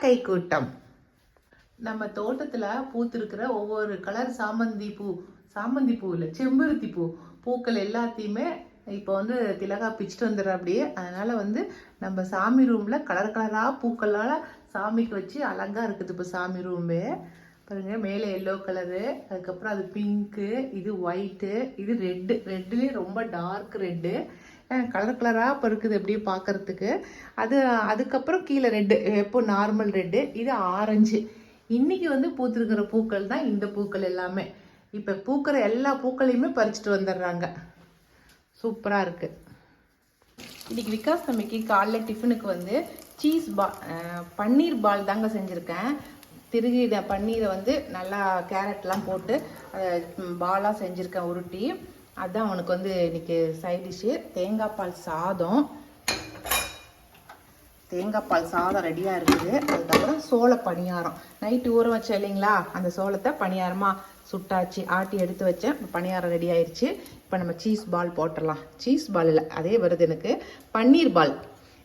கைக்கூட்டம் கூட்டம் நம்ம தோட்டத்தில் பூத்திருக்கிற ஒவ்வொரு கலர் சாமந்தி பூ சாமந்தி பூ இல்லை செம்பருத்தி பூ பூக்கள் எல்லாத்தையுமே இப்போ வந்து திலகா பிச்சுட்டு வந்துடுற அப்படியே. அதனால் வந்து நம்ம சாமி ரூமில் கலர் கலராக பூக்களால் சாமிக்கு வச்சு அழகா இருக்குது இப்போ சாமி ரூமே. பாருங்க மேலே எல்லோ கலரு அதுக்கப்புறம் அது பிங்க்கு இது ஒயிட்டு இது ரெட்டு ரெட்டுலேயே ரொம்ப டார்க் ரெட்டு கலர் கலராக இப்போ இருக்குது அப்படியே பார்க்கறதுக்கு அது அதுக்கப்புறம் கீழே ரெட்டு எப்போ நார்மல் ரெட்டு இது ஆரஞ்சு இன்றைக்கி வந்து பூத்திருக்கிற பூக்கள் தான் இந்த பூக்கள் எல்லாமே. இப்போ பூக்கிற எல்லா பூக்களையுமே பறிச்சுட்டு வந்துடுறாங்க. சூப்பராக இருக்குது இன்றைக்கி விகாஸ் தம்பிக்கு காலைல டிஃபனுக்கு வந்து சீஸ் பா பன்னீர் பால் தாங்க செஞ்சுருக்கேன். திருகி இதை பன்னீரை வந்து நல்லா கேரட்லாம் போட்டு பாலாக செஞ்சுருக்கேன் உருட்டி. அதுதான் அவனுக்கு வந்து இன்னைக்கு சைட் டிஷ்ஷு தேங்காய் பால் சாதம். தேங்காய் பால் சாதம் ரெடியாக இருக்குது. அதுக்கப்புறம் சோள பணியாரம். நைட்டு ஊற வச்சேன் இல்லைங்களா? அந்த சோளத்தை பணியாரமாக சுட்டாச்சு. ஆட்டி எடுத்து வச்சேன். பணியாரம் ரெடி ஆயிடுச்சு இப்போ நம்ம சீஸ் பால் போட்டுடலாம். சீஸ் பால் இல்லை அதே வருது எனக்கு. பன்னீர் பால்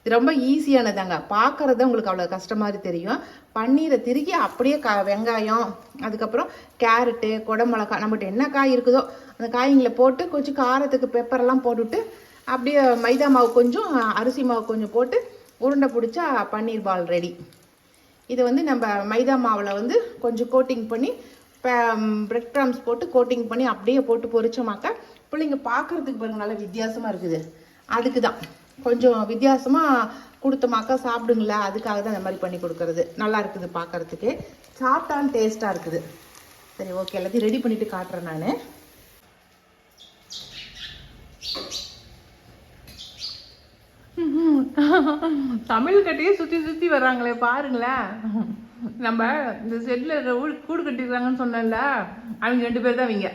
இது ரொம்ப ஈஸியானதாங்க. பார்க்கறது உங்களுக்கு அவ்வளோ கஷ்டம் மாதிரி தெரியும். பன்னீரை திருகி அப்படியே கா வெங்காயம் அதுக்கப்புறம் கேரட்டு குடமிளகா நம்மகிட்ட என்ன காய் இருக்குதோ அந்த காய்களை போட்டு கொஞ்சம் காரத்துக்கு பெப்பரெல்லாம் போட்டுவிட்டு அப்படியே மைதா மாவு கொஞ்சம் அரிசி மாவு கொஞ்சம் போட்டு உருண்டை பிடிச்சா பன்னீர் பால் ரெடி இது வந்து நம்ம மைதா மாவில் வந்து கொஞ்சம் கோட்டிங் பண்ணி பிரெட் க்ரம்ஸ் போட்டு கோட்டிங் பண்ணி அப்படியே போட்டு பொரிச்சோமாக்கா பிள்ளைங்க பார்க்கறதுக்கு பாருங்க நல்லா வித்தியாசமாக இருக்குது. அதுக்கு தான் கொஞ்சம் வித்தியாசமாக கொடுத்தமாக்கா சாப்பிடுங்களா அதுக்காக தான் இந்த மாதிரி பண்ணி கொடுக்கறது. நல்லா இருக்குது பார்க்கறதுக்கு சாப்பிட்டாலும் டேஸ்ட்டாக இருக்குது. சரி ஓகே எல்லாத்தையும் ரெடி பண்ணிட்டு காட்டுறேன் நான். தமிழ் கட்டையே சுற்றி சுற்றி வர்றாங்களே பாருங்களேன். நம்ம இந்த செட்டில் கூடு கட்டிருக்காங்கன்னு சொன்னேன்ல அவங்க ரெண்டு பேர் தான் அவங்க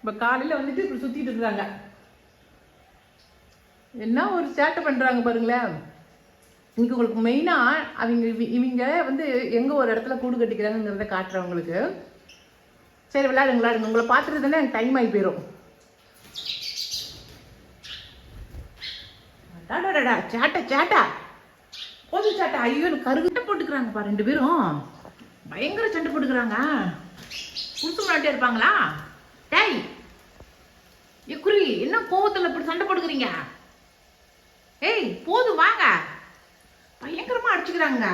இப்போ காலையில் வந்துட்டு இப்படி சுற்றிட்டு இருக்கிறாங்க. என்ன ஒரு சேட்டை பண்ணுறாங்க பாருங்களேன். இன்னைக்கு உங்களுக்கு மெயினாக அவங்க இவங்க வந்து எங்கே ஒரு இடத்துல கூடு கட்டிக்கிறாங்கிறத காட்டுறேன் உங்களுக்கு சரி விளையாடுங்க விளையாடுங்க. உங்களை பார்த்துட்டு தானே எனக்கு டைம் ஆகி போயிடும் அடாடாடா, சேட்டை சேட்டை. போது சேட்டை. ஐயோ எனக்கு கருகிட்ட போட்டுக்கிறாங்க பா ரெண்டு பேரும். பயங்கர சண்டை போட்டுக்கிறாங்க. குடுத்து முன்னாடியே இருப்பாங்களா? டேய் குருவி என்ன கோவத்தில் இப்படி சண்டை போட்டுக்கிறீங்க? ஏய் போதும் வாங்க. பயங்கரமா அடிச்சுக்கிறாங்க.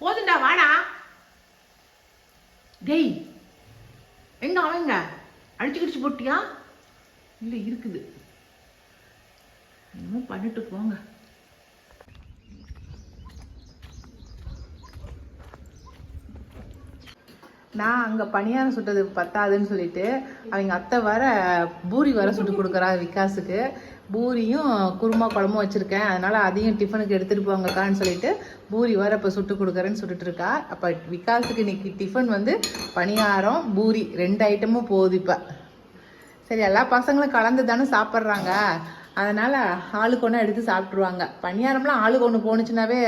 போதுண்டா வாடா. டெய் எங்க அவங்க அடிச்சு கிடிச்சு போட்டியா? இல்லை இருக்குது. என்னமோ பண்ணிட்டு போங்க. நான் அங்கே பணியாரம் சுட்டது பத்தாதுன்னு சொல்லிட்டு அவங்க அத்தை வர பூரி வர சுட்டு கொடுக்குறா விகாஸுக்கு. பூரியும் குருமா குழம்பும் வச்சுருக்கேன். அதனால் அதையும் டிஃபனுக்கு எடுத்துகிட்டு போங்கக்கான்னு சொல்லிட்டு பூரி வர இப்போ சுட்டு கொடுக்குறேன்னு சொல்லிட்டு இருக்கா. அப்போ விகாஸுக்கு இன்றைக்கி டிஃபன் வந்து பணியாரம் பூரி ரெண்டு ஐட்டமும் போகுது இப்போ. சரி எல்லா பசங்களும் கலந்து தானே சாப்பிட்றாங்க. அதனால் ஆளுக்கு ஒன்று எடுத்து சாப்பிட்ருவாங்க பணியாரம்லாம் ஆளுக்கு ஒன்று போணுச்சுனாவே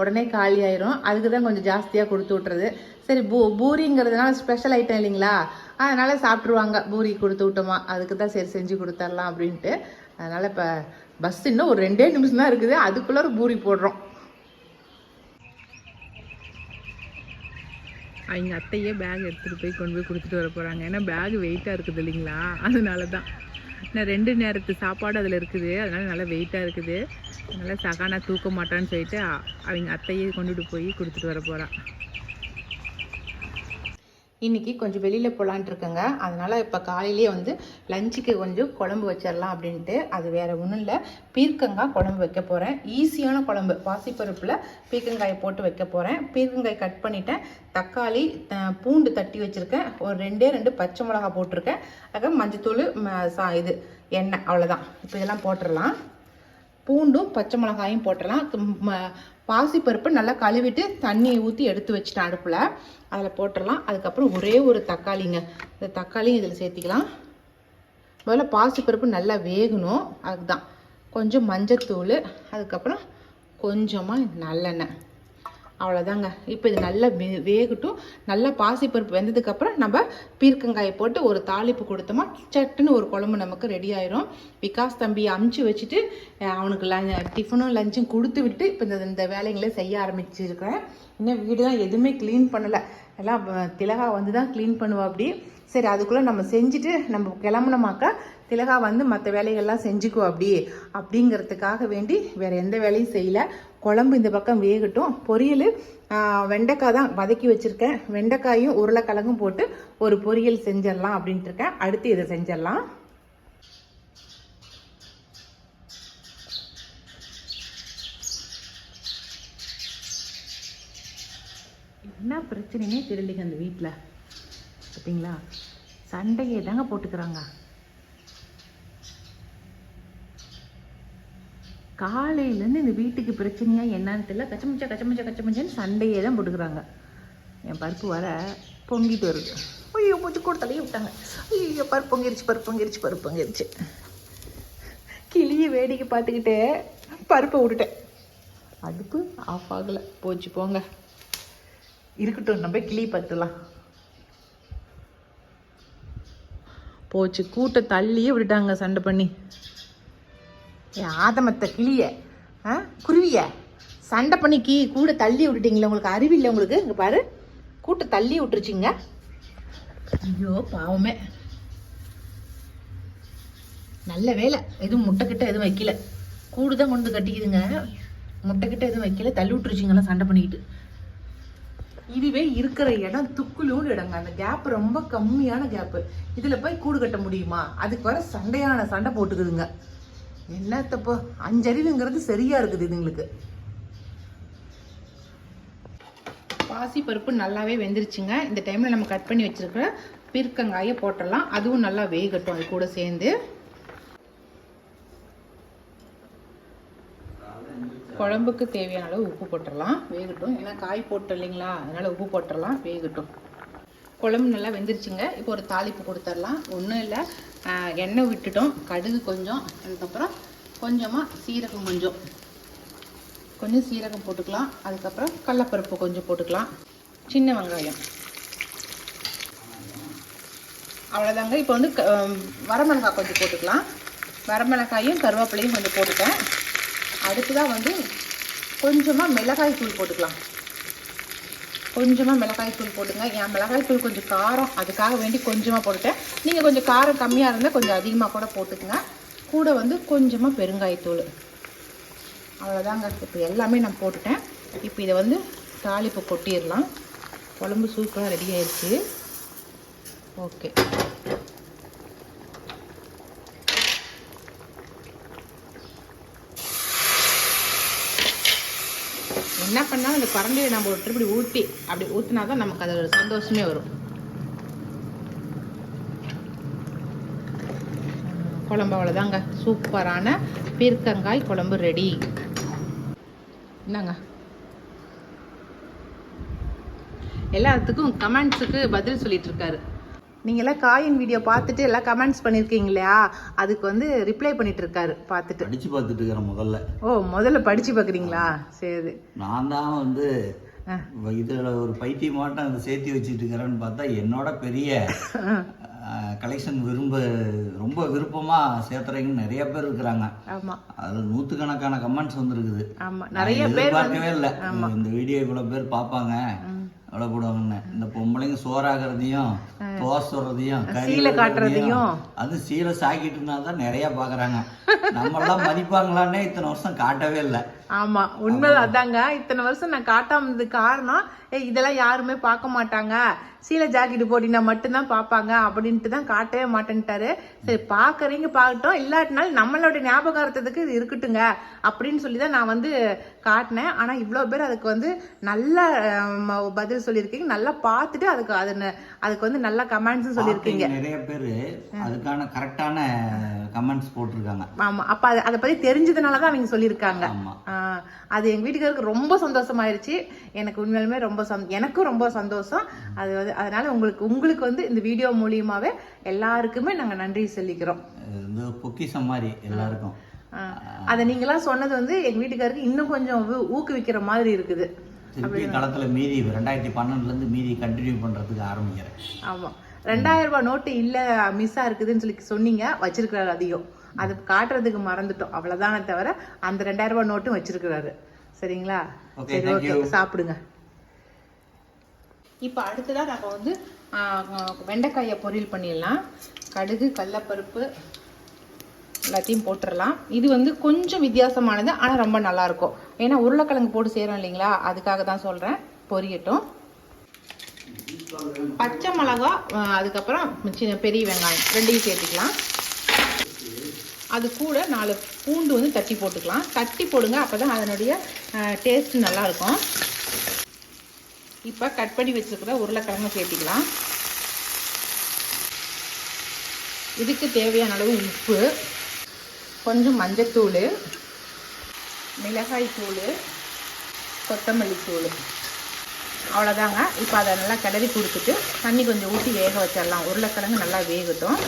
உடனே காலி ஆயிரும். அதுக்கு தான் கொஞ்சம் ஜாஸ்தியாக கொடுத்து விட்றது சரி பூ பூரிங்கிறதுனால ஸ்பெஷல் ஐட்டம் இல்லைங்களா? அதனால் சாப்பிட்ருவாங்க பூரி கொடுத்து விட்டோமா அதுக்கு தான் சரி செஞ்சு கொடுத்துர்லாம் அப்படின்ட்டு. அதனால் இப்போ பஸ் இன்னும் ஒரு ரெண்டே நிமிஷம் தான் இருக்குது. அதுக்குள்ளே ஒரு பூரி போடுறோம். அவங்க அத்தையே பேக் எடுத்துகிட்டு போய் கொண்டு போய் கொடுத்துட்டு வர போகிறாங்க ஏன்னா பேக் வெயிட்டாக இருக்குது இல்லைங்களா? அதனால தான் நான் ரெண்டு நேரத்து சாப்பாடு அதில் இருக்குது. அதனால் நல்லா வெயிட்டாக இருக்குது. அதனால் சகானா தூக்க மாட்டான்னு சொல்லிட்டு அவங்க அத்தையே கொண்டுட்டு போய் கொடுத்துட்டு வர போகிறான் இன்றைக்கி கொஞ்சம் வெளியில் போகலான்ட்டு இருக்கேங்க. அதனால் இப்போ காலையிலேயே வந்து லஞ்சுக்கு கொஞ்சம் குழம்பு வச்சிடலாம் அப்படின்ட்டு அது வேறு ஒன்றும் இல்லை. பீர்க்கங்காய் குழம்பு வைக்க போகிறேன் ஈஸியான குழம்பு. பாசிப்பருப்பில் பீர்க்கங்காயை போட்டு வைக்க போகிறேன் பீர்க்கங்காய் கட் பண்ணிவிட்டேன் தக்காளி பூண்டு தட்டி வச்சுருக்கேன். ஒரு ரெண்டே ரெண்டு பச்சை மிளகா போட்டிருக்கேன். அதுக்கப்புறம் மஞ்சத்தூள் ம- சா இது எண்ணெய். அவ்வளோதான் இப்போ இதெல்லாம் போட்டுடலாம் பூண்டும் பச்சை மிளகாயும் போட்டுடலாம். ம- பாசிப்பருப்பு நல்லா கழுவிட்டு தண்ணியை ஊற்றி எடுத்து வச்சுட்டேன் அடுப்பில். அதில் போட்டுடலாம். அதுக்கப்புறம் ஒரே ஒரு தக்காளிங்க. இந்த தக்காளியும் இதில் சேர்த்திக்கலாம். முதல்ல பாசிப்பருப்பு நல்லா வேகணும். அதுதான் கொஞ்சம் மஞ்சத்தூள் அதுக்கப்புறம் கொஞ்சமாக நல்லெண்ணெய். அவ்வளோதாங்க இப்போ இது நல்லா வே வேகட்டும். நல்லா பாசிப்பருப்பு வெந்ததுக்கப்புறம் நம்ம பீர்க்கங்காயை போட்டு ஒரு தாளிப்பு கொடுத்தோமா சட்டுன்னு ஒரு குழம்பு நமக்கு ரெடி ஆயிரும். விகாஸ் தம்பியை அமுச்சு வச்சுட்டு அவனுக்கு டிஃபனும் லஞ்சும் கொடுத்து விட்டு இப்போ இந்த இந்த வேலைங்களே செய்ய ஆரம்பிச்சிருக்கிறேன். இன்னும் வீடு தான் எதுவுமே க்ளீன் பண்ணலை. எல்லாம் திலகா வந்து தான் க்ளீன் பண்ணுவா அப்படி. சரி அதுக்குள்ளே நம்ம செஞ்சுட்டு நம்ம கிளம்புனோமாக்கா திலகா வந்து மற்ற வேலைகள்லாம் செஞ்சுக்கோ அப்படி அப்படிங்கிறதுக்காக வேண்டி வேறு எந்த வேலையும் செய்யல. குழம்பு இந்த பக்கம் வேகட்டும். பொரியல் வெண்டைக்காய் தான் வதக்கி வச்சுருக்கேன். வெண்டைக்காயும் உருளைக்கிழங்கும் போட்டு ஒரு பொரியல் செஞ்சிடலாம் அப்படின்ட்டு இருக்கேன். அடுத்து இதை செஞ்சிடலாம். என்ன பிரச்சனைனே தெரியலைங்க அந்த வீட்டில் பார்த்தீங்களா சண்டையை தாங்க போட்டுக்கிறாங்க. காலையிலேருந்து இந்த வீட்டுக்கு பிரச்சனையா என்னன்னு தெரியல. கச்சமச்சா கச்சமச்சா கச்சமச்சான்னு சண்டையே தான் போட்டுக்கிறாங்க. என் பருப்பு வர பொங்கிட்டு வருது. ஐயோ போச்சு கூட தலையை விட்டாங்க. ஐயோ பருப்பு பொங்கிருச்சு பருப்பு பொங்கிருச்சு பருப்பு பொங்கிருச்சு. கிளியை வேடிக்கை பார்த்துக்கிட்டே பருப்பை விட்டுட்டேன். அடுப்பு ஆஃப் ஆகலை. போச்சு போங்க. இருக்கட்டும் நம்ம கிளி பார்த்துலாம் போச்சு கூட்டை தள்ளியே விட்டுட்டாங்க சண்டை பண்ணி. ஆதமத்த கிளிய ஆ குருவிய சண்டை பண்ணி கீ கூட தள்ளி விட்டுட்டீங்களே உங்களுக்கு அறிவில்லை உங்களுக்கு? இங்கே பாரு கூட்ட தள்ளி விட்டுருச்சிங்க. ஐயோ பாவமே. நல்ல வேலை. எதுவும் முட்டைக்கிட்ட எதுவும் வைக்கல. கூடு தான் கொண்டு வந்து கட்டிக்குதுங்க. முட்டைக்கிட்ட எதுவும் வைக்கல. தள்ளி விட்டுருச்சிங்களாம் சண்டை பண்ணிக்கிட்டு. இதுவே இருக்கிற இடம் துக்குலூன்னு இடங்க. அந்த கேப் ரொம்ப கம்மியான கேப்பு இதில் போய் கூடு கட்ட முடியுமா? அதுக்கு வர சண்டையான சண்டை போட்டுக்குதுங்க. என்னத்தப்போ அஞ்சறிவுங்கிறது சரியா இருக்குது இதுங்களுக்கு பாசி பருப்பு நல்லாவே வெந்துருச்சுங்க. இந்த டைமில் நம்ம கட் பண்ணி வச்சிருக்கிற பீர்க்கங்காயை போட்டுடலாம். அதுவும் நல்லா வேகட்டும் அது கூட சேர்ந்து. குழம்புக்கு தேவையான அளவு உப்பு போட்டுடலாம். வேகட்டும். ஏன்னா காய் போட்டோம் இல்லைங்களா? அதனால் உப்பு போட்டுடலாம். வேகட்டும். குழம்பு நல்லா வெந்துருச்சுங்க. இப்போ ஒரு தாளிப்பு கொடுத்துடலாம். ஒன்றும் இல்லை. எண்ணெய் விட்டுட்டோம். கடுகு கொஞ்சம். அதுக்கப்புறம் கொஞ்சமாக சீரகம் கொஞ்சம். கொஞ்சம் சீரகம் போட்டுக்கலாம். அதுக்கப்புறம் கடலப்பருப்பு கொஞ்சம் போட்டுக்கலாம். சின்ன வெங்காயம். அவ்வளோதாங்க இப்போ வந்து க- வரமிளகாய் கொஞ்சம் போட்டுக்கலாம். வரமிளகாயும் கருவேப்பிலையும் கொஞ்சம் போட்டுட்டேன். தான் வந்து கொஞ்சமாக மிளகாய் தூள் போட்டுக்கலாம். கொஞ்சமாக மிளகாய் தூள் போட்டுங்க என் மிளகாய் தூள் கொஞ்சம் காரம் அதுக்காக வேண்டி கொஞ்சமாக போட்டுட்டேன். நீங்கள் கொஞ்சம் காரம் கம்மியாக இருந்தால் கொஞ்சம் அதிகமாக கூட போட்டுக்கங்க. கூட வந்து கொஞ்சமாக பெருங்காயத்தூள். அவ்வளோதாங்க இப்போ எல்லாமே நான் போட்டுட்டேன். இப்போ இதை வந்து தாளிப்பு கொட்டிடலாம். குழம்பு சூப்பராக ரெடி ஆயிடுச்சு. ஓகே. என்ன பண்ணாலும் அந்த கரண்டியை நம்ம ஒரு இப்படி ஊற்றி அப்படி ஊற்றினா தான் நமக்கு அது ஒரு சந்தோஷமே வரும். குழம்பு அவ்வளோதாங்க சூப்பரான பீர்க்கங்காய் குழம்பு ரெடி என்னங்க எல்லாத்துக்கும் கமெண்ட்ஸுக்கு பதில் சொல்லிட்டு இருக்காரு. நீங்க எல்லாம் காயின் வீடியோ பார்த்துட்டு எல்லாம் கமெண்ட்ஸ் பண்ணிருக்கீங்க இல்லையா அதுக்கு வந்து ரிப்ளை பண்ணிட்டு இருக்காரு பார்த்துட்டு. படிச்சு பார்த்துட்டு இருக்கிறேன் முதல்ல. ஓ முதல்ல படிச்சு பார்க்குறீங்களா? சரி. நான் தான் வந்து. இதுல ஒரு பைத்தியமாட்டம் அதை சேர்த்து வச்சுட்டு இருக்கிறேன்னு பார்த்தா என்னோட பெரிய கலெக்ஷன் விரும்ப ரொம்ப விருப்பமா சேர்த்துறீங்கன்னு நிறைய பேர் இருக்கிறாங்க. ஆமா. அது நூத்துக்கணக்கான கமெண்ட்ஸ் வந்திருக்குது. நிறைய பேர் எதிர்பார்க்கவே இல்லை. இந்த வீடியோ இவ்வளவு பேர் பார்ப்பாங்க எவ்வளவு போடுவாங்கன்னு இந்த பொம்பளைங்க சோறாகிறதையும் கறி சீலை காட்டுறதையும். அது சீலை சாக்கிட்டு இருந்தா தான் நிறைய பாக்குறாங்க. நம்ம எல்லாம் மதிப்பாங்களான்னே இத்தனை வருஷம் காட்டவே இல்லை. ஆமா உண்மை அதாங்க. இத்தனை வருஷம் நான் காட்டாம இருந்தது காரணம் இதெல்லாம் யாருமே பார்க்க மாட்டாங்க. சீலை ஜாக்கெட் போட்டினா மட்டும்தான் பார்ப்பாங்க அப்படின்ட்டு தான் காட்டவே மாட்டேன்ட்டாரு. சரி பார்க்கறீங்க பார்க்கட்டும் இல்லாட்டினாலும் நம்மளோட ஞாபகார்த்தத்துக்கு இது இருக்கட்டுங்க அப்படின்னு சொல்லி தான் நான் வந்து காட்டினேன். ஆனா இவ்வளோ பேர் அதுக்கு வந்து நல்ல பதில் சொல்லியிருக்கீங்க. நல்லா பார்த்துட்டு அதுக்கு அது ந- அதுக்கு வந்து நல்ல கமெண்ட்ஸும் சொல்லியிருக்கீங்க. நிறைய பேர் அதுக்கான கரெக்டான கமெண்ட்ஸ் போட்டிருக்காங்க. ஆமா. அப்ப அது- அதை பத்தி தெரிஞ்சதுனால தான் அவங்க சொல்லியிருக்காங்க. அது எங்க வீட்டுக்காருக்கு ரொம்ப சந்தோஷமாயிருச்சு. எனக்கு உண்மையாலுமே ரொம்ப எனக்கும் ரொம்ப சந்தோஷம். அது வந்து அதனால உங்களுக்கு உங்களுக்கு வந்து இந்த வீடியோ மூலியமாவே எல்லாருக்குமே நாங்க நன்றி சொல்லிக்கிறோம். பொக்கிஷம் மாதிரி எல்லாருக்கும். அதை நீங்களாம் சொன்னது வந்து எங்க வீட்டுக்காருக்கு இன்னும் கொஞ்சம் ஊக்குவிக்கிற மாதிரி இருக்குது. திருப்பி களத்தில் மீதி ரெண்டாயிரத்தி பன்னெண்டுலேருந்து மீதி கண்டினியூ பண்ணுறதுக்கு ஆரம்பிக்கிறேன். ஆமாம் ரெண்டாயிரம் ரூபாய் நோட்டு இல்லை மிஸ்ஸாக இருக்குதுன்னு சொல்லி சொன்னீங்க வச்சிருக்கிறாரு அதிகம். அது காட்டுறதுக்கு மறந்துட்டோம். அவ்வளோதானே தவிர அந்த ரெண்டாயிரம் ரூபாய் நோட்டும் வச்சிருக்கிறாரு. சரிங்களா? சரி ஓகே. சாப்பிடுங்க. இப்போ அடுத்ததாக நம்ம வந்து வெண்டைக்காயை பொரியல் பண்ணிடலாம். கடுகு கடலப்பருப்பு எல்லாத்தையும் போட்டுடலாம் இது வந்து கொஞ்சம் வித்தியாசமானது ஆனால் ரொம்ப நல்லாயிருக்கும் ஏன்னா உருளைக்கிழங்கு போட்டு செய்கிறோம் இல்லைங்களா? அதுக்காக தான் சொல்கிறேன் பொரியட்டும். பச்சை மிளகா அதுக்கப்புறம் சின்ன பெரிய வெங்காயம். ரெண்டையும் சேர்த்துக்கலாம். அது கூட நாலு பூண்டு வந்து தட்டி போட்டுக்கலாம். தட்டி போடுங்க அப்போ தான் அதனுடைய டேஸ்ட் நல்லாயிருக்கும் இப்போ கட் பண்ணி வச்சுருக்கிற உருளைக்கிழங்கு சேர்த்துக்கலாம். இதுக்கு தேவையான அளவு உப்பு. கொஞ்சம் மஞ்சத்தூள் மிளகாய் தூள் கொத்தமல்லி தூள். அவ்வளோதாங்க. இப்போ அதை நல்லா கிளறி கொடுத்துட்டு தண்ணி கொஞ்சம் ஊற்றி வேக வச்சிடலாம். உருளைக்கிழங்கு நல்லா வேகட்டும்.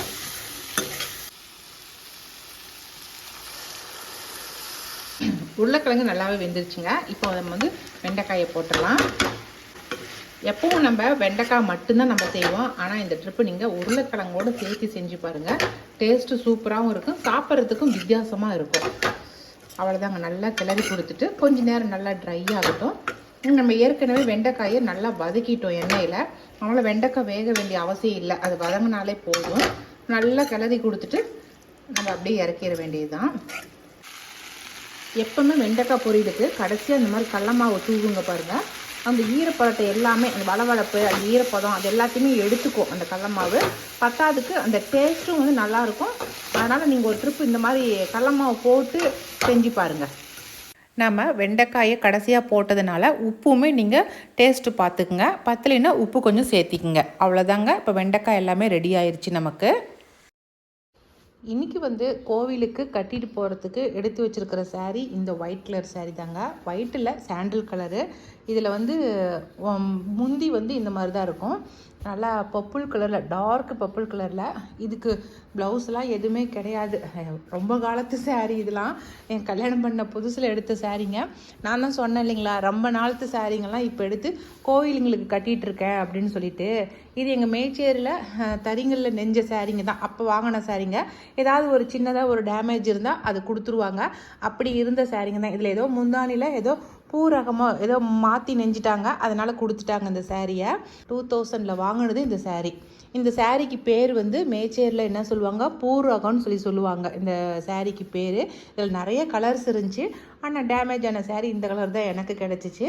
உருளைக்கிழங்கு நல்லாவே வெந்துருச்சுங்க. இப்போ நம்ம வந்து வெண்டைக்காயை போட்டுடலாம். எப்பவும் நம்ம வெண்டைக்காய் மட்டும்தான் நம்ம செய்வோம். ஆனால் இந்த ட்ரிப்பு நீங்கள் உருளைக்கிழங்கோடு சேர்த்து செஞ்சு பாருங்கள் டேஸ்ட்டு சூப்பராகவும் இருக்கும். சாப்பிட்றதுக்கும் வித்தியாசமாக இருக்கும். அவ்வளோதாங்க நல்லா கிளறி கொடுத்துட்டு கொஞ்ச நேரம் நல்லா ட்ரை ஆகட்டும் நம்ம ஏற்கனவே வெண்டைக்காயை நல்லா வதக்கிட்டோம் எண்ணெயில். அதனால் வெண்டைக்காய் வேக வேண்டிய அவசியம் இல்லை. அது வதங்கினாலே போதும். நல்லா கிளறி கொடுத்துட்டு நம்ம அப்படியே இறக்கிற வேண்டியது தான் எப்பவுமே வெண்டைக்காய் பொரியலுக்கு கடைசியாக இந்த மாதிரி கடலமாவை தூவுங்க பாருங்கள் அந்த ஈரப்பதத்தை எல்லாமே அந்த வளவளப்பு அந்த ஈரப்பதம் அது எல்லாத்தையுமே எடுத்துக்கும் அந்த கடல மாவு பத்தாதுக்கு அந்த டேஸ்ட்டும் வந்து நல்லாயிருக்கும். அதனால் நீங்கள் ஒரு ட்ரிப் இந்த மாதிரி கடல மாவு போட்டு செஞ்சு பாருங்கள் நம்ம வெண்டைக்காயை கடைசியாக போட்டதுனால உப்புமே நீங்கள் டேஸ்ட்டு பார்த்துக்குங்க பத்தலைன்னா உப்பு கொஞ்சம் சேர்த்திக்குங்க. அவ்வளோதாங்க இப்போ வெண்டைக்காய் எல்லாமே ரெடி ஆயிருச்சு நமக்கு. இன்னைக்கு வந்து கோவிலுக்கு கட்டிட்டு போகிறதுக்கு எடுத்து வச்சிருக்கிற saree இந்த ஒயிட் கலர் saree தாங்க. ஒயிட்டில் சாண்டில் கலரு இதில் வந்து முந்தி வந்து இந்த மாதிரி தான் இருக்கும். நல்லா பப்புள் கலரில் டார்க் பப்புள் கலரில் இதுக்கு ப்ளவுஸ்லாம் எதுவுமே கிடையாது. ரொம்ப காலத்து சாரீ இதெல்லாம். என் கல்யாணம் பண்ண புதுசில் எடுத்த சாரீங்க நான் தான் சொன்னேன் இல்லைங்களா ரொம்ப நாளத்து சாரீங்கெல்லாம் இப்போ எடுத்து கோயிலுங்களுக்கு கட்டிகிட்ருக்கேன் இருக்கேன் அப்படின்னு சொல்லிட்டு. இது எங்கள் மேச்சேரியில் தறிங்களில் நெஞ்ச சாரீங்க தான். அப்போ வாங்கின சாரீங்க ஏதாவது ஒரு சின்னதாக ஒரு டேமேஜ் இருந்தால் அது கொடுத்துருவாங்க. அப்படி இருந்த சாரீங்க தான். இதில் ஏதோ முந்தானியில் ஏதோ பூ ரகமாக ஏதோ மாற்றி நெஞ்சிட்டாங்க. அதனால் கொடுத்துட்டாங்க இந்த சேரீயை. டூ தௌசண்டில் வாங்கினது இந்த சேரீ. இந்த சேரீக்கு பேர் வந்து மேச்சேரியில் என்ன சொல்லுவாங்க? பூரகம்னு சொல்லி சொல்லுவாங்க. இந்த சேரீக்கு பேர். இதில் நிறைய கலர்ஸ் இருந்துச்சு. ஆனால் டேமேஜ் ஆன சேரீ இந்த கலர் தான் எனக்கு கிடச்சிச்சு.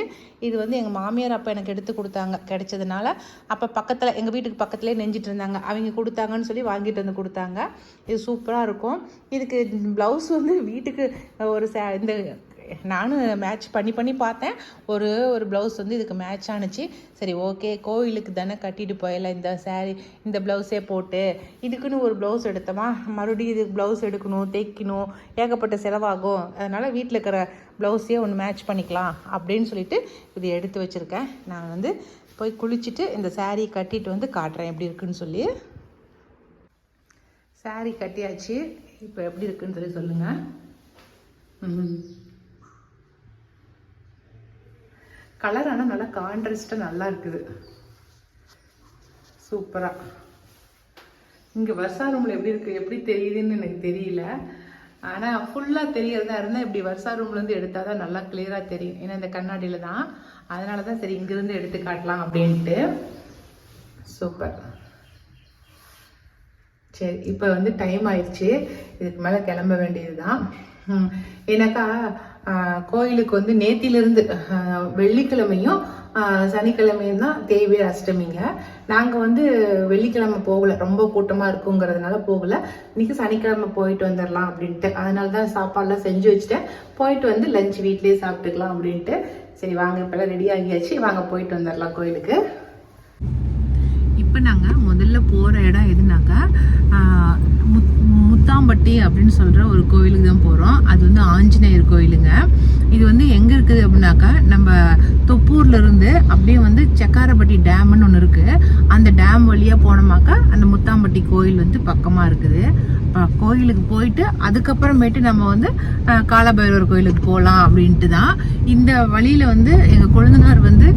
இது வந்து எங்கள் மாமியார் அப்போ எனக்கு எடுத்து கொடுத்தாங்க. கிடைச்சதுனால அப்போ பக்கத்தில் எங்கள் வீட்டுக்கு பக்கத்துலேயே நெஞ்சிட்டு இருந்தாங்க. அவங்க கொடுத்தாங்கன்னு சொல்லி வாங்கிட்டு வந்து கொடுத்தாங்க. இது சூப்பராக இருக்கும். இதுக்கு ப்ளவுஸ் வந்து வீட்டுக்கு ஒரு சே இந்த நானும் மேட்ச் பண்ணி பண்ணி பார்த்தேன். ஒரு ஒரு ப்ளவுஸ் வந்து இதுக்கு மேட்ச் ஆனுச்சு. சரி ஓகே கோவிலுக்கு தானே கட்டிட்டு போயிடலாம் இந்த saree இந்த ப்ளவுஸே போட்டு. இதுக்குன்னு ஒரு ப்ளவுஸ் எடுத்தோமா? மறுபடியும் இதுக்கு ப்ளவுஸ் எடுக்கணும் தைக்கணும். ஏகப்பட்ட செலவாகும். அதனால் வீட்டில் இருக்கிற ப்ளவுஸே ஒன்று மேட்ச் பண்ணிக்கலாம் அப்படின்னு சொல்லிட்டு இது எடுத்து வச்சுருக்கேன். நான் வந்து போய் குளிச்சுட்டு இந்த saree கட்டிட்டு வந்து காட்டுறேன் எப்படி இருக்குன்னு சொல்லி. saree கட்டியாச்சு. இப்போ எப்படி இருக்குன்னு சொல்லி சொல்லுங்கள் ம் கலர் ஆனால் நல்லா கான்ட்ராஸ்டாக நல்லா இருக்குது. சூப்பராக இங்கே வருஷா ரூமில் எப்படி இருக்குது எப்படி தெரியுதுன்னு எனக்கு தெரியல. ஆனால் ஃபுல்லாக தெரியறதா இருந்தால் இப்படி வருஷா ரூம்லேருந்து எடுத்தால் தான் நல்லா கிளியராக தெரியும். ஏன்னா இந்த கண்ணாடியில் தான். அதனால தான் சரி இங்கேருந்து எடுத்து காட்டலாம் அப்படின்ட்டு. சூப்பர் சரி இப்போ வந்து டைம் ஆயிடுச்சு. இதுக்கு மேலே கிளம்ப வேண்டியது தான் ஏன்னாக்கா கோயிலுக்கு வந்து நேத்திலிருந்து வெள்ளிக்கிழமையும் சனிக்கிழமையும் தான் தேவியர் அஷ்டமிங்க. நாங்கள் வந்து வெள்ளிக்கிழமை போகல. ரொம்ப கூட்டமாக இருக்குங்கிறதுனால போகல. இன்னைக்கு சனிக்கிழமை போயிட்டு வந்துடலாம் அப்படின்ட்டு. அதனால தான் சாப்பாடுலாம் செஞ்சு வச்சுட்டேன். போயிட்டு வந்து லஞ்ச் வீட்லேயே சாப்பிட்டுக்கலாம் அப்படின்ட்டு. சரி வாங்க இப்போல்லாம் ரெடி ஆகியாச்சு. வாங்க போயிட்டு வந்துடலாம் கோயிலுக்கு. இப்போ நாங்கள் முதல்ல போகிற இடம் எதுனாக்கா முத்- முத்தாம்பட்டி அப்படின்னு சொல்கிற ஒரு கோவிலுக்கு தான் போகிறோம் அது வந்து ஆஞ்சநேயர் கோயிலுங்க இது வந்து எங்கே இருக்குது அப்படின்னாக்கா நம்ம தொப்பூர்ல இருந்து அப்படியே வந்து செக்காரப்பட்டி டேம்னு ஒன்று இருக்குது அந்த டேம் வழியாக போனோமாக்கா அந்த முத்தாம்பட்டி கோயில் வந்து பக்கமாக இருக்குது. இப்போ கோயிலுக்கு போயிட்டு அதுக்கப்புறமேட்டு நம்ம வந்து காலபைரவர் கோயிலுக்கு போகலாம் அப்படின்ட்டு தான் இந்த வழியில் வந்து எங்கள் கொழுந்தனார் வந்து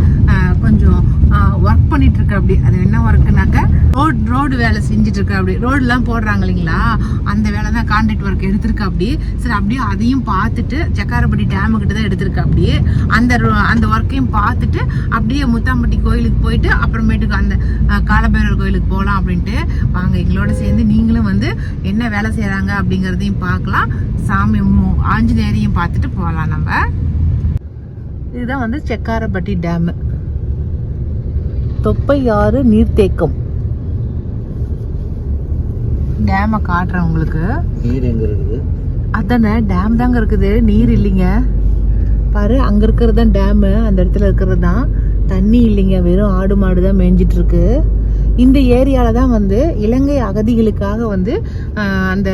கொஞ்சம் ஒர்க் பண்ணிட்டு இருக்க அப்படி. அது என்ன ஒர்க்குனாக்கா ரோட் ரோடு வேலை செஞ்சுட்டு இருக்க அப்படி. ரோடுலாம் போடுறாங்க இல்லைங்களா? அந்த வேலை தான் கான்ட்ராக்ட் ஒர்க் எடுத்திருக்க அப்படி. சரி அப்படியே அதையும் பார்த்துட்டு செக்காரப்பட்டி டேமுக்கிட்ட தான் எடுத்திருக்க அப்படியே அந்த அந்த ஒர்க்கையும் பார்த்துட்டு அப்படியே முத்தாம்பட்டி கோயிலுக்கு போயிட்டு அப்புறமேட்டுக்கு அந்த காலபைரவர் கோயிலுக்கு போகலாம் அப்படின்ட்டு. வாங்க எங்களோட சேர்ந்து நீங்களும் வந்து என்ன வேலை செய்கிறாங்க அப்படிங்கிறதையும் பார்க்கலாம். சாமி மு- ஆஞ்சநேயரையும் பார்த்துட்டு போகலாம் நம்ம. இதுதான் வந்து செக்காரப்பட்டி டேமு தொப்பையாறு நீர்த்தேக்கம் டேமை காட்டுறேன் உங்களுக்கு. நீர் எங்க இருக்குது? அதானே டேம் தாங்க இருக்குது. நீர் இல்லைங்க. பாரு அங்க இருக்கிறது தான் டேமு அந்த இடத்துல இருக்கிறது தான் தண்ணி இல்லைங்க. வெறும் ஆடு மாடு தான் மேய்ஞ்சிட்டு இருக்கு இந்த ஏரியால தான் வந்து இலங்கை அகதிகளுக்காக வந்து அந்த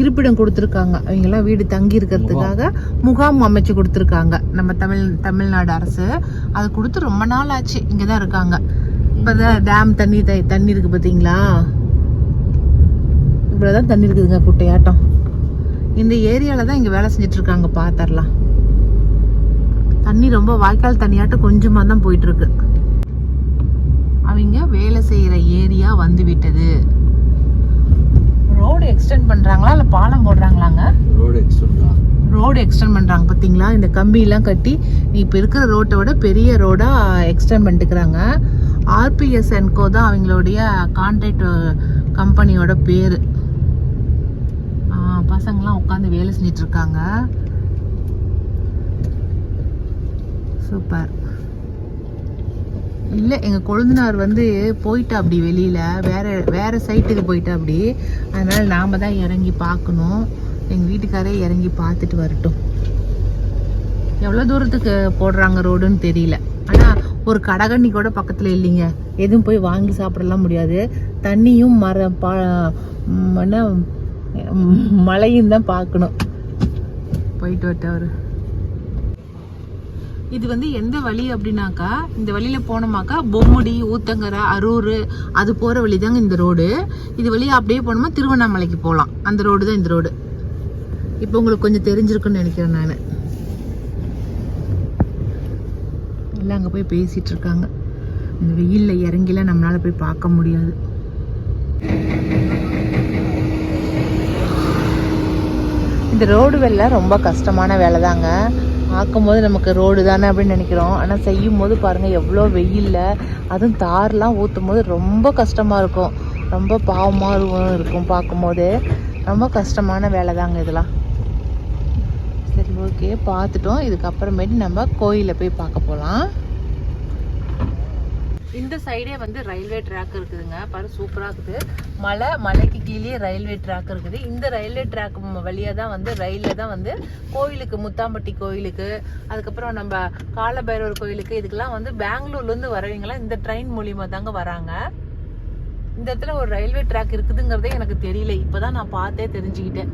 இருப்பிடம் கொடுத்துருக்காங்க. அவங்கெல்லாம் வீடு தங்கி இருக்கிறதுக்காக முகாம் அமைச்சு கொடுத்துருக்காங்க. நம்ம தமிழ் தமிழ்நாடு அரசு. அது கொடுத்து ரொம்ப நாள் ஆச்சு. இங்கே தான் இருக்காங்க. இப்போதான் டேம் தண்ணி தண்ணி இருக்கு பார்த்தீங்களா இவ்வளோதான் தண்ணி இருக்குதுங்க குட்டையாட்டம். இந்த ஏரியாவில் தான் இங்கே வேலை செஞ்சுட்டு இருக்காங்க பார்த்தரலாம் தண்ணி ரொம்ப வாய்க்கால் தண்ணியாட்டம் கொஞ்சமாக தான் போயிட்டு இருக்கு அவங்க வேலை செய்கிற ஏரியா வந்து விட்டது. ரோடு எக்ஸ்டெண்ட் பண்ணுறாங்களா இல்லை பாலம் போடுறாங்களாங்க? ரோடு எக்ஸ்டெண்டா ரோடு எக்ஸ்டெண்ட் பண்ணுறாங்க பார்த்தீங்களா இந்த கம்பியெல்லாம் கட்டி இப்போ இருக்கிற ரோட்டை விட பெரிய ரோடாக எக்ஸ்டெண்ட் பண்ணிட்டுக்கிறாங்க ஆர்பிஎஸ் என்கோ தான் அவங்களுடைய கான்ட்ராக்ட் கம்பெனியோட பேர். பசங்களாம் உட்காந்து வேலை செஞ்சுட்டு இருக்காங்க. சூப்பர் இல்லை எங்கள் கொழுந்தனார் வந்து போயிட்டா அப்படி வெளியில். வேற வேற சைட்டுக்கு போயிட்டா அப்படி. அதனால நாம தான் இறங்கி பார்க்கணும். எங்கள் வீட்டுக்காரே இறங்கி பார்த்துட்டு வரட்டும். எவ்வளோ தூரத்துக்கு போடுறாங்க ரோடுன்னு தெரியல. ஆனால் ஒரு கடகண்ணி கூட பக்கத்தில் இல்லைங்க. எதுவும் போய் வாங்கி சாப்பிடலாம் முடியாது. தண்ணியும் மர பா என்ன மழையும் தான் பார்க்கணும். போயிட்டு வரட்டு அவர். இது வந்து எந்த வழி அப்படின்னாக்கா இந்த வழியில் போனோமாக்கா பொம்முடி ஊத்தங்கரை அரூர் அது போகிற வழி தாங்க இந்த ரோடு. இது வழியாக அப்படியே போனோமா திருவண்ணாமலைக்கு போகலாம் அந்த ரோடு தான் இந்த ரோடு. இப்போ உங்களுக்கு கொஞ்சம் தெரிஞ்சிருக்குன்னு நினைக்கிறேன் நான். எல்லாம் அங்கே போய் பேசிகிட்டு இருக்காங்க இந்த வெயிலில் இறங்கிலாம் நம்மளால போய் பார்க்க முடியாது. இந்த ரோடு வேலை ரொம்ப கஷ்டமான வேலை தாங்க பார்க்கும்போது நமக்கு ரோடு தானே அப்படின்னு நினைக்கிறோம். ஆனால் செய்யும் போது பாருங்கள் எவ்வளோ வெயிலில் அதுவும் தார்லாம் ஊற்றும் போது ரொம்ப கஷ்டமாக இருக்கும். ரொம்ப பாவமாக இருக்கும் பார்க்கும்போது. ரொம்ப கஷ்டமான வேலை தாங்க இதெல்லாம். சரி ஓகே பார்த்துட்டோம். இதுக்கப்புறமேட்டு நம்ம கோயிலில் போய் பார்க்க போகலாம் இந்த சைடே வந்து ரயில்வே ட்ராக் இருக்குதுங்க. பாரு சூப்பராக இருக்குது. மலை மலைக்கு கீழே ரயில்வே ட்ராக் இருக்குது. இந்த ரயில்வே ட்ராக் வழியாக தான் வந்து ரயிலில் தான் வந்து கோயிலுக்கு முத்தாம்பட்டி கோயிலுக்கு அதுக்கப்புறம் நம்ம காலபைரவர் கோயிலுக்கு இதுக்கெல்லாம் வந்து பெங்களூர்லேருந்து வரவங்களாம் இந்த ட்ரெயின் மூலியமாக தாங்க வராங்க. இந்த இடத்துல ஒரு ரயில்வே ட்ராக் இருக்குதுங்கிறதே எனக்கு தெரியல. இப்போ தான் நான் பார்த்தே தெரிஞ்சுக்கிட்டேன்.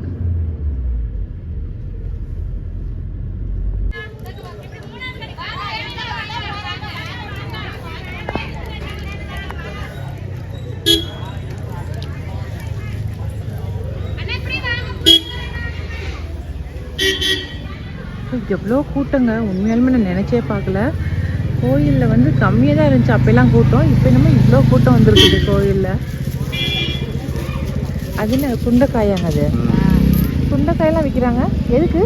எவ்வளோ கூட்டங்க? உண்மையாலுமே நான் நினச்சே பார்க்கல. கோயிலில் வந்து கம்மியாக தான் இருந்துச்சு. அப்போல்லாம் கூட்டம். இப்போ என்னமோ இவ்வளோ கூட்டம் வந்திருக்குது கோயிலில். அது என்ன சுண்டைக்காயாங்க அது? சுண்டைக்காயெல்லாம் விற்கிறாங்க எதுக்கு?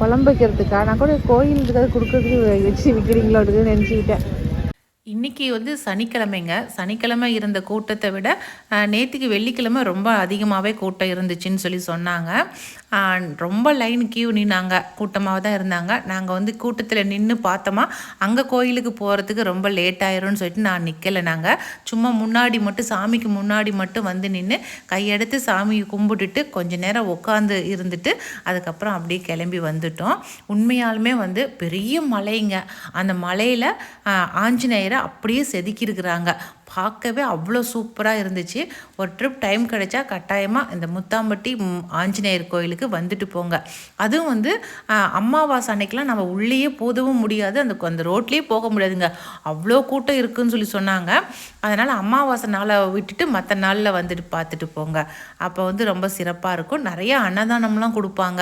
குழம்பு வைக்கிறதுக்கா? நான் கூட கோயில் இருக்கிறது கொடுக்கறதுக்கு வச்சு விற்கிறீங்களோ நினச்சிக்கிட்டேன். இன்றைக்கி வந்து சனிக்கிழமைங்க. சனிக்கிழமை இருந்த கூட்டத்தை விட நேத்திக்கு வெள்ளிக்கிழமை ரொம்ப அதிகமாகவே கூட்டம் இருந்துச்சுன்னு சொல்லி சொன்னாங்க. ரொம்ப லைன் கியூ நின்னாங்க. கூட்டமாக தான் இருந்தாங்க. நாங்கள் வந்து கூட்டத்தில் நின்று பார்த்தோமா அங்கே கோயிலுக்கு போகிறதுக்கு ரொம்ப லேட் ஆயிரும்னு சொல்லிட்டு நான் நிற்கலை நாங்கள் சும்மா முன்னாடி மட்டும் சாமிக்கு முன்னாடி மட்டும் வந்து நின்று கையெடுத்து சாமியை கும்பிட்டுட்டு கொஞ்ச நேரம் உட்காந்து இருந்துட்டு அதுக்கப்புறம் அப்படியே கிளம்பி வந்துட்டோம். உண்மையாலுமே வந்து பெரிய மலைங்க. அந்த மலையில் ஆஞ்சநேயரை அப்படியே செதுக்கியிருக்கிறாங்க. பார்க்கவே அவ்வளோ சூப்பராக இருந்துச்சு. ஒரு ட்ரிப் டைம் கிடைச்சா கட்டாயமாக இந்த முத்தாம்பட்டி ஆஞ்சநேயர் கோயிலுக்கு வந்துட்டு போங்க. அதுவும் வந்து அம்மாவாசை அமாவாசை அன்னைக்கெலாம் நம்ம உள்ளேயே போதவும் முடியாது. அந்த அந்த ரோட்லேயே போக முடியாதுங்க. அவ்வளோ கூட்டம் இருக்குன்னு சொல்லி சொன்னாங்க. அதனால் அமாவாசை நாளை விட்டுட்டு மற்ற நாளில் வந்துட்டு பார்த்துட்டு போங்க. அப்போ வந்து ரொம்ப சிறப்பாக இருக்கும். நிறைய அன்னதானம்லாம் கொடுப்பாங்க.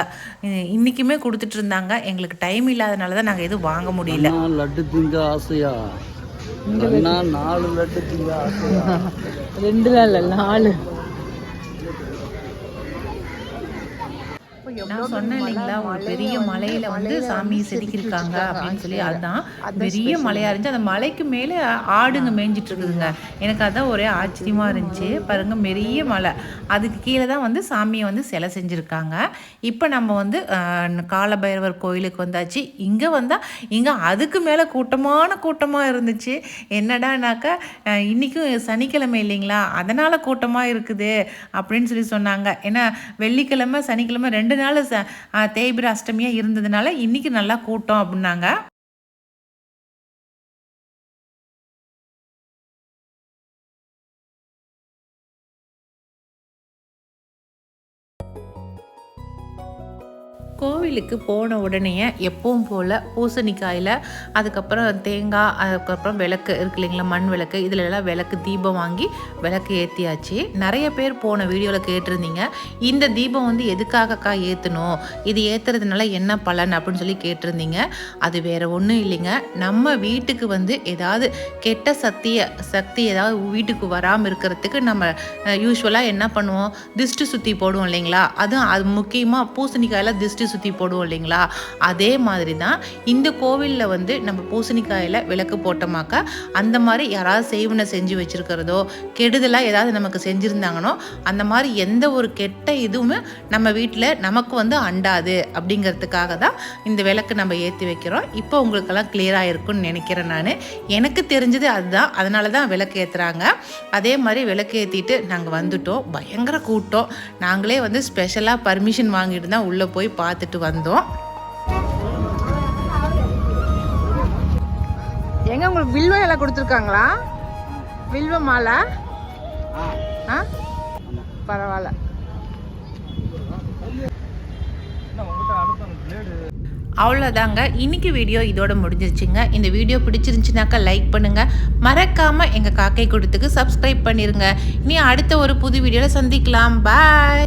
இன்றைக்குமே இன்னைக்குமே கொடுத்துட்டு இருந்தாங்க. எங்களுக்கு டைம் இல்லாதனால தான் நாங்கள் எதுவும் வாங்க முடியல. லட்டு திங்க ஆசையா? நாலு லட்டு திங்க ஆசையா? ரெண்டுலாம் இல்லை நாலு. நான் சொன்னேன் இல்லைங்களா ஒரு பெரிய மலையில வந்து சாமி செதுக்கியிருக்காங்க அப்படின்னு சொல்லி அதுதான் பெரிய மலையா இருந்துச்சு. அந்த மலைக்கு மேலே ஆடுங்க மேய்ஞ்சிட்டு இருக்குதுங்க. எனக்கு அதான் ஒரே ஆச்சரியமா இருந்துச்சு. பாருங்க பெரிய மலை. அதுக்கு கீழே தான் வந்து சாமியை வந்து சிலை செஞ்சுருக்காங்க. இப்போ நம்ம வந்து காலபைரவர் கோயிலுக்கு வந்தாச்சு. இங்கே வந்தால் இங்கே அதுக்கு மேலே கூட்டமான கூட்டமாக இருந்துச்சு. என்னடானாக்கா அஹ், இன்னைக்கும் சனிக்கிழமை இல்லைங்களா? அதனால் கூட்டமாக இருக்குது அப்படின்னு சொல்லி சொன்னாங்க. ஏன்னா வெள்ளிக்கிழமை சனிக்கிழமை ரெண்டு நாள் ச தேய்பிர அஷ்டமியாக இருந்ததுனால இன்னைக்கு நல்லா கூட்டம் அப்படின்னாங்க. கோவிலுக்கு போன உடனே எப்பவும் போல் பூசணிக்காயில் அதுக்கப்புறம் தேங்காய் அதுக்கப்புறம் விளக்கு இருக்கு இல்லைங்களா மண் விளக்கு இதில் எல்லாம் விளக்கு தீபம் வாங்கி விளக்கு ஏற்றியாச்சு நிறைய பேர் போன வீடியோவில் கேட்டிருந்தீங்க. இந்த தீபம் வந்து எதுக்காகக்கா ஏற்றணும் இது ஏற்றுறதுனால என்ன பலன் அப்படின்னு சொல்லி கேட்டிருந்தீங்க. அது வேறு ஒன்றும் இல்லைங்க. நம்ம வீட்டுக்கு வந்து ஏதாவது கெட்ட சக்திய சக்தி ஏதாவது வீட்டுக்கு வராமல் இருக்கிறதுக்கு நம்ம யூஸ்வலாக என்ன பண்ணுவோம்? திஷ்டி சுற்றி போடுவோம் இல்லைங்களா? அதுவும் அது முக்கியமாக பூசணிக்காயில் திஷ்டி சுற்றி போடுவோம் இல்லைங்களா? அதே மாதிரி தான் இந்த கோவிலில் வந்து நம்ம பூசணிக்காயில் விளக்கு போட்டோமாக்கா அந்த மாதிரி யாராவது செய்வனை செஞ்சு வச்சுருக்கிறதோ கெடுதலாக ஏதாவது நமக்கு செஞ்சுருந்தாங்கனோ அந்த மாதிரி எந்த ஒரு கெட்ட இதுவுமே நம்ம வீட்டில் நமக்கு வந்து அண்டாது அப்படிங்கிறதுக்காக தான் இந்த விளக்கு நம்ம ஏற்றி வைக்கிறோம். இப்போ உங்களுக்கெல்லாம் கிளியராக இருக்கும்னு நினைக்கிறேன் நான். எனக்கு தெரிஞ்சது அதுதான். அதனால தான் விளக்கு ஏற்றுறாங்க அதே மாதிரி விளக்கு ஏற்றிட்டு நாங்கள் வந்துட்டோம். பயங்கர கூட்டம். நாங்களே வந்து ஸ்பெஷலாக பர்மிஷன் வாங்கிட்டு தான் உள்ளே போய் பார்த்துட்டு வந்தோம் எங்க உங்களுக்கு வில்வ இலை கொடுத்துருக்காங்களா? வில்வ மாலை? ஆ? பரவாயில்ல. அவ்வளோதாங்க இன்னைக்கு வீடியோ இதோட முடிஞ்சிருச்சுங்க. இந்த வீடியோ பிடிச்சிருந்துச்சுனாக்கா லைக் பண்ணுங்க. மறக்காம எங்க காக்கை கொடுத்துக்கு சப்ஸ்கிரைப் பண்ணிருங்க. இனி அடுத்த ஒரு புது வீடியோவில் சந்திக்கலாம். பாய்